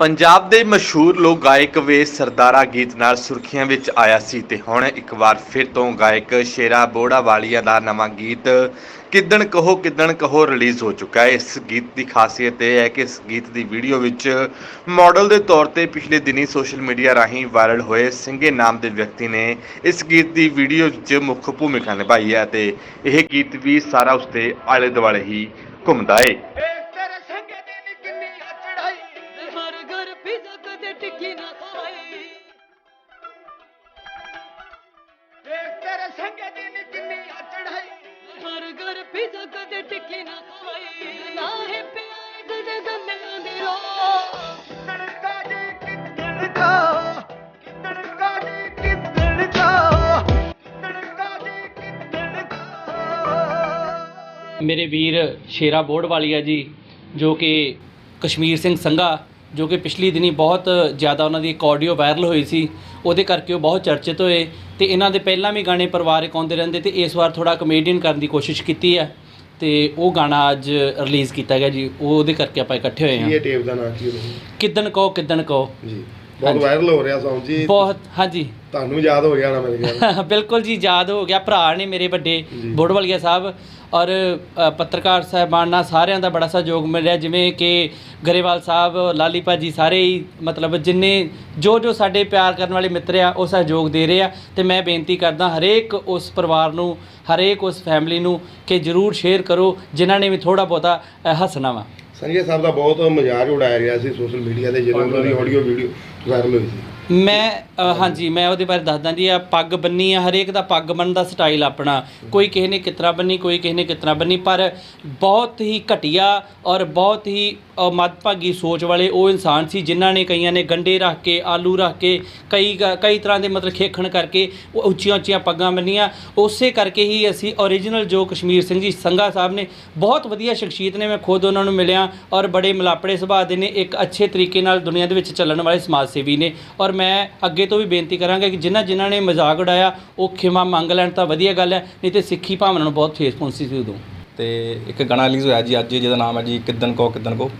ਪੰਜਾਬ ਦੇ ਮਸ਼ਹੂਰ ਲੋਕ ਗਾਇਕ ਵੇ ਸਰਦਾਰਾ ਗੀਤ ਨਾਲ ਸੁਰਖੀਆਂ ਵਿੱਚ ਆਇਆ ਸੀ ਤੇ ਹੁਣ ਇੱਕ ਵਾਰ ਫਿਰ ਤੋਂ ਗਾਇਕ ਸ਼ੇਰਾ ਬੋੜਾ ਵਾਲੀਆ ਦਾ ਨਵਾਂ ਗੀਤ ਕਿਦਣ ਕਹੋ ਕਿਦਣ ਕਹੋ ਰਿਲੀਜ਼ ਹੋ ਚੁੱਕਾ ਹੈ। ਇਸ ਗੀਤ ਦੀ ਖਾਸੀਅਤ ਇਹ ਹੈ ਕਿ ਇਸ ਗੀਤ ਦੀ ਵੀਡੀਓ ਵਿੱਚ ਮਾਡਲ ਦੇ ਤੌਰ ਤੇ ਪਿਛਲੇ ਦਿਨੀ ਸੋਸ਼ਲ ਮੀਡੀਆ ਰਾਹੀਂ ਵਾਇਰਲ ਹੋਏ ਸਿੰਘੇ ਨਾਮ ਦੇ ਵਿਅਕਤੀ ਨੇ ਇਸ ਗੀਤ ਦੀ ਵੀਡੀਓ ਵਿੱਚ ਮੁੱਖ ਭੂਮਿਕਾ ਨਿਭਾਈ ਹੈ ਤੇ ਇਹ ਗੀਤ ਵੀ ਸਾਰਾ ਉਸਦੇ ਆਲੇ ਦੁਆਲੇ ਹੀ ਘੁੰਮਦਾ ਏ ਟਿੱਕੀ ਨਾ ਖਾਈ ਏ ਤੇਰੇ ਸੰਗੇ ਦੀ ਨੀ ਕਿੰਨੀ ਆ ਚੜਾਈ ਹਰ ਘਰ ਪਿਜ਼ਾ ਕਦੇ ਟਿੱਕੀ ਨਾ ਖਾਈ ਨਾ ਹੈ ਕਦੇ ਗੰਨੇ ਦੀ ਰੋ ਮੇਰੇ ਵੀਰ ਸ਼ੇਰਾ ਬੋੜ ਵਾਲੀਆ ਜੀ ਜੋ ਕਿ ਕਸ਼ਮੀਰ ਸਿੰਘ ਸੰਘਾ ਜੋ ਕਿ ਪਿਛਲੀ ਦਿਨੀ ਬਹੁਤ ਜ਼ਿਆਦਾ ਉਹਨਾਂ ਦੀ ਇੱਕ ਆਡੀਓ ਵਾਇਰਲ ਹੋਈ ਸੀ ਉਹਦੇ ਕਰਕੇ ਉਹ ਬਹੁਤ ਚਰਚਿਤ ਹੋਏ ਤੇ ਇਹਨਾਂ ਦੇ ਪਹਿਲਾਂ ਵੀ ਗਾਣੇ ਪਰਿਵਾਰਕ ਆਉਂਦੇ ਰਹਿੰਦੇ ਤੇ ਇਸ ਵਾਰ ਥੋੜਾ ਕਮੇਡੀਅਨ ਕਰਨ ਦੀ ਕੋਸ਼ਿਸ਼ ਕੀਤੀ ਹੈ ਤੇ ਉਹ ਗਾਣਾ ਅੱਜ ਰਿਲੀਜ਼ ਕੀਤਾ ਗਿਆ ਜੀ ਉਹ ਉਹਦੇ ਕਰਕੇ ਆਪਾਂ ਇਕੱਠੇ ਹੋਏ ਹਾਂ। ਇਹ ਟੇਪ ਦਾ ਨਾਂ ਕੀ ਹੈ? ਕਿਦਣ ਕਹੋ ਕਿਦਣ ਕਹੋ। ਜੀ ਬਹੁਤ। ਵਾਇਰਲ ਹੋ ਰਿਹਾ Song ਜੀ। ਬਹੁਤ ਹਾਂਜੀ। ਤੁਹਾਨੂੰ ਯਾਦ ਹੋ ਗਿਆ ਨਾ ਮੇਰੇ ਖਿਆਲ ਬਿਲਕੁਲ ਜੀ ਯਾਦ ਹੋ ਗਿਆ ਭਰਾ ਨੇ ਮੇਰੇ ਵੱਡੇ। ਬੋੜਵਲੀਆ ਸਾਹਿਬ ਔਰ ਪੱਤਰਕਾਰ ਸਾਹਿਬਾਨ ਨਾਲ ਸਾਰਿਆਂ ਦਾ ਬੜਾ ਸਹਿਯੋਗ ਮਿਲਿਆ ਜਿਵੇਂ ਕਿ ਗਰੇਵਾਲ ਸਾਹਿਬ ਲਾਲੀ ਭਾਜੀ ਸਾਰੇ ਹੀ ਮਤਲਬ ਜਿੰਨੇ ਜੋ ਜੋ ਸਾਡੇ ਪਿਆਰ ਕਰਨ ਵਾਲੇ ਮਿੱਤਰ ਆ ਉਹ ਸਹਿਯੋਗ ਦੇ ਰਹੇ ਆ। ਤੇ ਮੈਂ ਬੇਨਤੀ ਕਰਦਾ ਹਰੇਕ ਉਸ ਪਰਿਵਾਰ ਨੂੰ ਹਰੇਕ ਉਸ ਫੈਮਿਲੀ ਨੂੰ ਕਿ ਜਰੂਰ ਸ਼ੇਅਰ ਕਰੋ ਜਿਨ੍ਹਾਂ ਨੇ ਵੀ ਥੋੜਾ ਬਹੁਤਾ ਹੱਸਣਾ ਵਾ। ਸੰਜੇ ਸਾਹਿਬ ਦਾ ਬਹੁਤ ਮਜ਼ਾਕ ਉਡਾਇਆ ਗਿਆ ਸੀ ਸੋਸ਼ਲ ਮੀਡੀਆ ਤੇ ਜਦੋਂ ਉਹਨਾਂ ਦੀ ਆਡੀਓ ਵੀਡੀਓ ਵਾਇਰਲ ਹੋਈ ਸੀ। ਮੈਂ ਅ, ਹਾਂਜੀ ਮੈਂ ਉਹਦੇ ਬਾਰੇ ਦੱਸਦਾ ਜੀ ਆ ਪੱਗ ਬੰਨੀ ਆ ਹਰੇਕ ਦਾ ਪੱਗ ਬੰਨਣ ਦਾ ਸਟਾਈਲ ਆਪਣਾ। ਕੋਈ ਕਿਸੇ ਨੇ ਕਿਤਰਾ ਬੰਨੀ ਕੋਈ ਕਿਸੇ ਨੇ ਕਿਤਰਾ ਬੰਨੀ ਪਰ ਬਹੁਤ ਹੀ ਘਟੀਆ ਔਰ ਬਹੁਤ ਹੀ ਅ, ਮੱਧਭਾਗੀ ਸੋਚ ਵਾਲੇ ਉਹ ਇਨਸਾਨ ਸੀ ਜਿਨ੍ਹਾਂ ਨੇ ਕਈਆਂ ਨੇ ਗੰਡੇ ਰੱਖ ਕੇ ਆਲੂ ਰੱਖ ਕੇ ਕਈ ਗ- ਕਈ ਤਰ੍ਹਾਂ ਦੇ ਮਤਲਬ ਖੇਖਣ ਕਰਕੇ ਉਹ ਉੱਚੀਆਂ ਉੱਚੀਆਂ ਪੱਗਾਂ ਬੰਨੀਆਂ। ਉਸੇ ਕਰਕੇ ਹੀ ਅਸੀਂ ਓਰੀਜਨਲ ਜੋ ਕਸ਼ਮੀਰ ਸਿੰਘ ਜੀ ਸੰਘਾ ਸਾਹਿਬ ਨੇ ਬਹੁਤ ਵਧੀਆ ਸ਼ਖਸੀਅਤ ਨੇ ਮੈਂ ਖੁਦ ਉਹਨਾਂ ਨੂੰ ਮਿਲਿਆ ਔਰ ਬੜੇ ਮਿਲਾਪੜੇ ਸੁਭਾਅ ਦੇ ਨੇ ਇੱਕ ਅੱਛੇ ਤਰੀਕੇ ਨਾਲ ਦੁਨੀਆ ਦੇ ਵਿੱਚ ਚੱਲਣ ਵਾਲੇ ਸਮਾਜ ਸੇਵੀ ਨੇ ਔਰ ਮੈਂ ਅੱਗੇ ਤੋਂ ਵੀ ਬੇਨਤੀ ਕਰਾਂਗਾ ਕਿ ਜਿਨ੍ਹਾਂ ਜਿਨ੍ਹਾਂ ਨੇ ਮਜ਼ਾਕ ਉਡਾਇਆ, ਉਹ ਖਿਮਾ ਮੰਗ ਲੈਣ ਤਾਂ ਵਧੀਆ ਗੱਲ ਹੈ, ਨਹੀਂ ਤੇ ਸਿੱਖੀ ਭਾਵਨਾ ਨੂੰ ਬਹੁਤ ਠੇਸ ਪਹੁੰਚੀ ਸੀ ਉਦੋਂ। ਤੇ ਇੱਕ ਗਾਣਾ ਰਿਲੀਜ਼ ਹੋਇਆ ਜੀ ਅੱਜ, ਜਿਹਦਾ ਨਾਮ ਹੈ ਜੀ ਕਿਦਨ ਕੋ ਕਿਦਨ ਕੋ।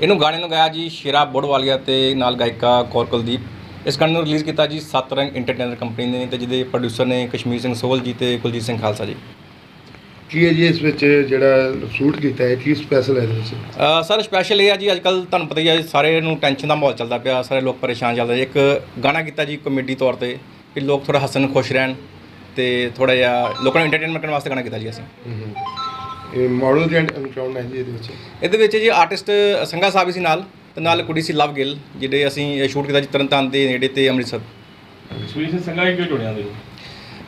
ਇਹਨੂੰ ਗਾਣੇ ਨੂੰ ਗਾਇਆ ਜੀ ਸ਼ੇਰਾ ਬੋੜਵਾਲੀਆ ਤੇ ਨਾਲ ਗਾਇਕਾ ਕੌਰ ਕੁਲਦੀਪ। ਇਸ ਗਾਣੇ ਨੂੰ ਰਿਲੀਜ਼ ਕੀਤਾ ਜੀ ਸਤਰੰਗ ਇੰਟਰਟੇਨਰ ਕੰਪਨੀ ਨੇ ਤੇ ਜਿਹਦੇ ਪ੍ਰੋਡਿਊਸਰ ਨੇ ਕਸ਼ਮੀਰ ਸਿੰਘ ਸੋਹਲ ਜੀ ਤੇ ਕੁਲਜੀਤ ਸਿੰਘ ਖਾਲਸਾ ਜੀ। ਕੀ ਹੈ ਜੀ ਇਸ ਵਿੱਚ ਜਿਹੜਾ ਸ਼ੂਟ ਕੀਤਾ ਹੈ? ਕੀ ਸਪੈਸ਼ਲ ਹੈ ਇਹਦੇ ਵਿੱਚ? ਅ, ਸਰ ਸਪੈਸ਼ਲ ਇਹ ਆ ਜੀ ਅੱਜ ਕੱਲ ਤੁਹਾਨੂੰ ਪਤਾ ਹੀ ਹੈ ਸਾਰੇ ਨੂੰ ਟੈਨਸ਼ਨ ਦਾ ਮਾਹੌਲ ਚੱਲਦਾ ਪਿਆ ਸਾਰੇ ਲੋਕ ਪਰੇਸ਼ਾਨ ਚੱਲਦੇ ਇੱਕ ਗਾਣਾ ਕੀਤਾ ਜੀ ਕਮੇਡੀ ਤੌਰ ਤੇ ਕਿ ਲੋਕ ਥੋੜਾ ਹੱਸਣ ਖੁਸ਼ ਰਹਿਣ ਤੇ ਥੋੜਾ ਜਿਹਾ ਲੋਕਾਂ ਨੂੰ ਐਂਟਰਟੇਨਮੈਂਟ ਕਰਨ ਵਾਸਤੇ ਗਾਣਾ ਕੀਤਾ ਜੀ ਅਸੀਂ। ਇਹ ਮਾਡਲ ਜੈਂਟ ਅਨਕਾਊਂਟ ਹੈ ਜੀ ਇਹਦੇ ਵਿੱਚ? ਇਹਦੇ ਵਿੱਚ ਜੀ ਆਰਟਿਸਟ ਸੰਗਾ ਸਾਹਿਬ ਸੀ ਨਾਲ ਤੇ ਨਾਲ ਕੁੜੀ ਸੀ ਲਵ ਗਿੱਲ ਜਿਹੜੇ ਅਸੀਂ ਸ਼ੂਟ ਕੀਤਾ ਜੀ ਤਰਨਤਾਰਨ ਦੇ ਨੇੜੇ ਤੇ ਅੰਮ੍ਰਿਤਸਰ। ਸੁਈ ਸਿੰਘ ਸੰਘਾ ਕਿਉਂ ਜੁੜਿਆ ਦੇ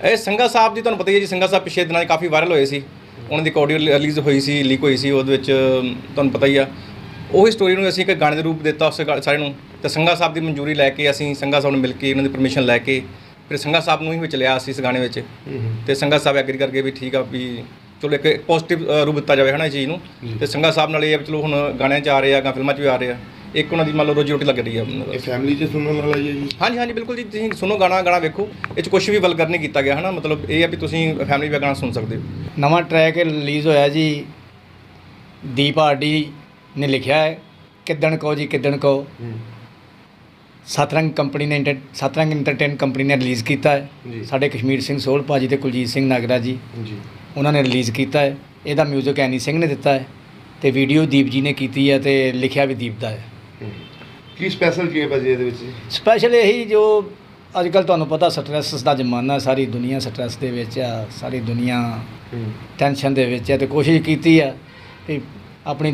ਇਹ ਸੰਗਾ ਸਾਹਿਬ ਦੀ ਤੁਹਾਨੂੰ ਪਤਾ ਹੀ ਹੈ ਜੀ ਸੰਗਾ ਸਾਹਿਬ ਪਿਛਲੇ ਦਿਨਾਂ 'ਚ ਕਾਫੀ ਵਾਇਰਲ ਹੋਏ ਸੀ। ਉਹਨਾਂ ਦੀ ਆਡੀਓ ਰਿਲੀਜ਼ ਹੋਈ ਸੀ ਲੀਕ ਹੋਈ ਸੀ ਉਹਦੇ ਵਿੱਚ ਤੁਹਾਨੂੰ ਪਤਾ ਹੀ ਆ। ਉਹੀ ਸਟੋਰੀ ਨੂੰ ਅਸੀਂ ਇੱਕ ਗਾਣੇ ਦੇ ਰੂਪ ਦਿੱਤਾ ਉਸ ਸਾਰੇ ਨੂੰ। ਤੇ ਸੰਗਾ ਸਾਹਿਬ ਦੀ ਮਨਜ਼ੂਰੀ ਲੈ ਕੇ ਅਸੀਂ ਸੰਗਾ ਸਾਹਿਬ ਨੂੰ ਮਿਲ ਕੇ ਉਹਨਾਂ ਦੀ ਪਰਮਿਸ਼ਨ ਲੈ ਕੇ ਫਿਰ ਸੰਗਾ ਸਾਹਿਬ ਨੂੰ ਹੀ ਵਿੱਚ ਲਿਆ ਅਸੀਂ ਇਸ ਗਾਣੇ ਵਿੱਚ। ਤੇ ਸੰਗਾ ਸਾਹਿਬ ਐਗਰੀ ਕਰਕੇ ਵੀ ਠੀਕ ਆ ਵੀ ਚਲੋ ਇੱਕ ਪੋਜ਼ਿਟਿਵ ਰੂਪ ਦਿੱਤਾ ਜਾਵੇ ਹਨਾ ਇਸ ਚੀਜ਼ ਨੂੰ ਤੇ ਸੰਗਾ ਸਾਹਿਬ ਨਾਲ ਇਹ ਆ ਚਲੋ ਹੁਣ ਗਾਣਿਆਂ 'ਚ ਆ ਰਹੇ ਆ ਗਾ ਫਿਲਮਾਂ 'ਚ ਵੀ ਆ ਰਹੇ ਆ। ਇੱਕ ਉਹਨਾਂ ਦੀ ਮੰਨ ਲਓ ਰੋਜੀ ਰੋਟੀ ਲੱਗ ਰਹੀ ਉਹਨਾਂ ਦਾ। ਇਹ ਫੈਮਿਲੀ 'ਚ ਸੁਣਨ ਵਾਲਾ ਹੀ ਹੈ ਜੀ। ਹਾਂਜੀ ਹਾਂਜੀ ਬਿਲਕੁਲ ਜੀ ਤੁਸੀਂ ਸੁਣੋ ਗਾਣਾ ਗਾਣਾ ਵੇਖੋ। ਇਹ 'ਚ ਕੁਝ ਵੀ ਵਲਗਰ ਨਹੀਂ ਕੀਤਾ ਗਿਆ ਹਨਾ? ਮਤਲਬ ਇਹ ਆ ਵੀ ਤੁਸੀਂ ਫੈਮਿਲੀ ਦਾ ਗਾਣਾ ਸੁਣ ਸਕਦੇ ਹੋ। ਨਵਾਂ ਟਰੈਕ ਰਿਲੀਜ਼ ਹੋਇਆ ਜੀ। ਦੀਪ ਆਰਡੀ ਨੇ ਲਿਖਿਆ ਹੈ ਕਿੱਦਣ ਕੋ ਜੀ ਕਿੱਦਣ ਕੋ ਸਤਰੰਗ ਕੰਪਨੀ ਨੇ ਇੰਟਰ ਸਤਰੰਗ ਇੰਟਰਟੇਨ ਕੰਪਨੀ ਨੇ ਰਿਲੀਜ਼ ਕੀਤਾ ਹੈ। ਸਾਡੇ ਕਸ਼ਮੀਰ ਸਿੰਘ ਸੋਹਲ ਭਾਜੀ ਤੇ ਕੁਲਜੀਤ ਸਿੰਘ ਨਾਗਰਾ ਜੀ ਜੀ। ਉਹਨਾਂ ਨੇ ਰਿਲੀਜ਼ ਕੀਤਾ ਹੈ। ਇਹਦਾ 뮤직 ਐਨੀ ਸਿੰਘ ਨੇ ਦਿੱਤਾ ਹੈ ਤੇ ਵੀਡੀਓ ਦੀਪ ਜੀ ਨੇ ਕੀਤੀ ਹੈ ਤੇ ਲਿਖਿਆ ਵੀ ਦੀਪ ਦਾ ਹੈ। ਕੀ ਸਪੈਸ਼ਲ ਕੀ ਹੈ ਭਾਜੀ ਇਹਦੇ ਵਿੱਚ ਸਪੈਸ਼ਲ ਇਹੀ ਜੋ ਅੱਜ ਕੱਲ ਤੁਹਾਨੂੰ ਪਤਾ ਸਟ੍ਰੈਸ ਦਾ ਜ਼ਮਾਨਾ ਸਾਰੀ ਦੁਨੀਆ ਸਟ੍ਰੈਸ ਦੇ ਵਿੱਚ ਆ ਸਾਰੀ ਦੁਨੀਆ ਟੈਨਸ਼ਨ ਦੇ ਵਿੱਚ ਹੈ ਤੇ ਕੋਸ਼ਿਸ਼ ਕੀਤੀ ਆ ਕਿ ਆਪਣੀ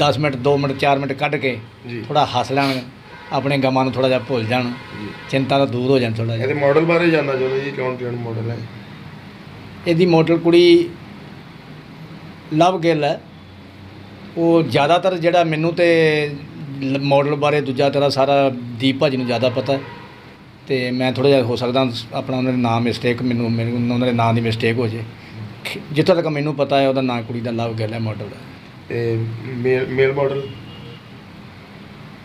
10 ਮਿੰਟ 2 ਮਿੰਟ 4 ਮਿੰਟ ਕੱਢ ਕੇ ਜੀ। ਥੋੜਾ ਹੱਸ ਲੈਣ ਆਪਣੇ ਗਮਾਂ ਨੂੰ ਥੋੜਾ ਜਿਹਾ ਭੁੱਲ ਜਾਣ ਚਿੰਤਾ ਤੋਂ ਦੂਰ ਹੋ ਜਾਣ ਥੋੜਾ ਇਹਦੇ ਜਿਹਾ ਮਾਡਲ ਬਾਰੇ ਜਾਨਣਾ ਚਾਹੁੰਦੇ ਜੀ ਕੌਣ ਕੌਣ ਮਾਡਲ ਹੈ? ਇਹਦੀ ਮੋਡਲ ਕੁੜੀ ਲਵ ਗਿੱਲ ਹੈ। ਉਹ ਜ਼ਿਆਦਾਤਰ ਜਿਹੜਾ ਮੈਨੂੰ ਤੇ ਮਾਡਲ ਬਾਰੇ ਦੂਜਾ ਤੇਰਾ ਸਾਰਾ ਦੀਪ ਭਾਜੀ ਨੂੰ ਜ਼ਿਆਦਾ ਪਤਾ ਹੈ। ਤੇ ਮੈਂ ਥੋੜਾ ਜਿਹਾ ਹੋ ਸਕਦਾ ਆਪਣਾ ਉਹਨਾਂ ਦੇ ਨਾਮ ਮਿਸਟੇਕ ਮੈਨੂੰ ਮੈਨੂੰ ਉਹਨਾਂ ਦੇ ਨਾਮ ਦੀ ਮਿਸਟੇਕ ਹੋ ਜੇ ਜਿੱਥੋਂ ਤੱਕ ਮੈਨੂੰ ਪਤਾ ਹੈ ਉਹਦਾ ਨਾਂ ਕੁੜੀ ਦਾ ਲਵ ਗਿੱਲ ਹੈ ਮਾਡਲ ਦਾ। ਤੇ male male model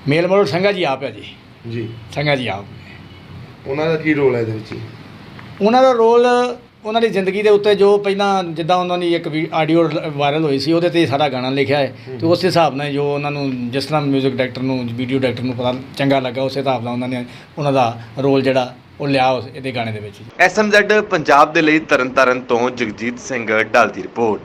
male model Sangha ji ਆਪ ਹੈ ਜੀ। ਜੀ। ਸੰਘਾ ਜੀ ਆਪ। ਉਹਨਾਂ ਦਾ ਕੀ ਰੋਲ ਹੈ ਇਹਦੇ ਵਿੱਚ? ਉਹਨਾਂ ਦਾ ਰੋਲ ਉਹਨਾਂ ਦੀ ਜ਼ਿੰਦਗੀ ਦੇ ਉੱਤੇ ਜੋ ਪਹਿਲਾਂ ਜਿੱਦਾਂ ਉਹਨਾਂ ਦੀ ਇੱਕ ਆਡੀਓ ਵਾਇਰਲ ਹੋਈ ਸੀ ਉਹਦੇ ਤੇ ਸਾਰਾ ਗਾਣਾ ਲਿਖਿਆ ਹੈ। ਤੇ ਉਸ ਹਿਸਾਬ ਨਾਲ ਜੋ ਉਹਨਾਂ ਨੂੰ ਜਿਸ ਤਰ੍ਹਾਂ 뮤직 ਡਾਇਰੈਕਟਰ ਨੂੰ ਵੀਡੀਓ ਡਾਇਰੈਕਟਰ ਨੂੰ ਪਤਾ ਚੰਗਾ ਲੱਗਾ ਉਸ ਹਿਸਾਬ ਨਾਲ ਉਹਨਾਂ ਨੇ ਉਹਨਾਂ ਦਾ ਰੋਲ ਜਿਹੜਾ ਉਹ ਲਿਆ ਉਸ ਇਹਦੇ ਗਾਣੇ ਦੇ ਵਿੱਚ। ਐਸਐਮਜ਼ੈਡ ਪੰਜਾਬ ਦੇ ਲਈ ਤਰਨਤਾਰਨ ਤੋਂ ਜਗਜੀਤ ਸਿੰਘ ਡੱਲ ਦੀ ਰਿਪੋਰਟ।